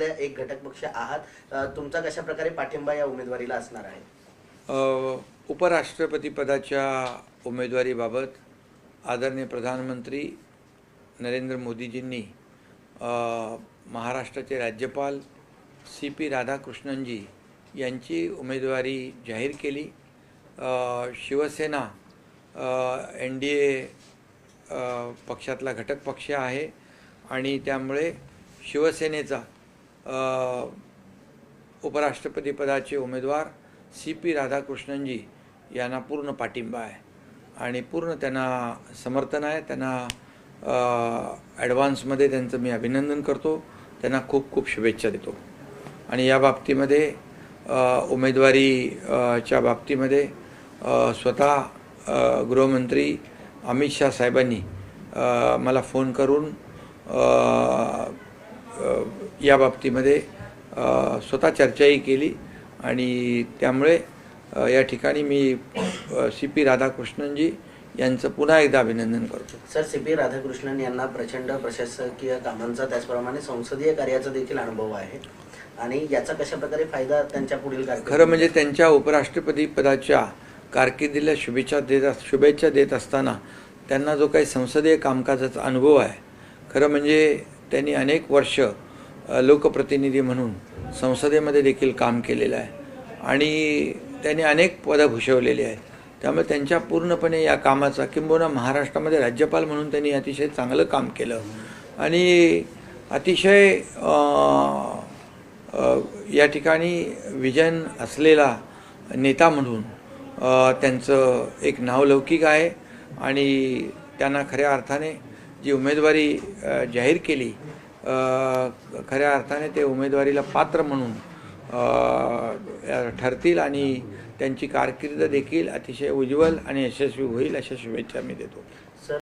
एक घटक पक्ष आहात. तुमचा कशा प्रकारे पाठिंबा या उमेदवारीला असणार आहे? उपराष्ट्रपती पदाच्या उमेदवारीबाबत आदरणीय प्रधानमंत्री नरेंद्र मोदीजींनी महाराष्ट्राचे राज्यपाल सी पी राधाकृष्णनजी यांची उमेदवारी जाहीर केली. शिवसेना एन डी ए पक्षातला घटक पक्ष आहे आणि त्यामुळे शिवसेनेचा उपराष्ट्रपतीपदाचे उमेदवार सी पी राधाकृष्णनजी यांना पूर्ण पाठिंबा आहे. आणि पूर्ण त्यांना समर्थन आहे. त्यांना ॲडव्हान्समध्ये त्यांचं मी अभिनंदन करतो. त्यांना खूप खूप शुभेच्छा देतो. आणि या बाबतीमध्ये उमेदवारीच्या उमेदवारी च्या बाबतीमध्ये स्वतः गृहमंत्री अमित शाह साहेबांनी मला फोन करून या बाबतीमध्ये स्वतः चर्चाही केली आणि त्यामुळे या ठिकाणी मी सी पी राधाकृष्णनजी यांचं पुन्हा एकदा अभिनंदन करतो. सर सी पी राधाकृष्णन यांना प्रचंड प्रशासकीय कामांचा त्याचप्रमाणे संसदीय कार्याचा देखील अनुभव आहे. आणि याचा कशा प्रकारे फायदा त्यांच्या पुढील खरं म्हणजे त्यांच्या उपराष्ट्रपती पदाच्या कारकिर्दीला शुभेच्छा देत अस- शुभेच्छा देत असताना त्यांना जो काही संसदीय कामकाजाचा अनुभव आहे खरं म्हणजे त्यांनी अनेक वर्ष लोकप्रतिनिधी म्हणून संसदेमध्ये देखील काम केलेलं आहे. आणि त्यांनी अनेक पदं भूषवलेली आहेत. त्यामुळे त्यांच्या पूर्णपणे या कामाचा किंबहुना महाराष्ट्रामध्ये राज्यपाल म्हणून त्यांनी अतिशय चांगलं काम केलं. आणि अतिशय या ठिकाणी विजन असलेला नेता म्हणून त्यांचं एक नावलौकिक आहे. आणि त्यांना खऱ्या अर्थाने जी उमेदवारी जाहीर केली खऱ्या अर्थाने ते उमेदवारीला पात्र म्हणून ठरतील आणि त्यांची कारकीर्द देखील अतिशय उज्ज्वल आणि यशस्वी होईल अशा शुभेच्छा मी देतो.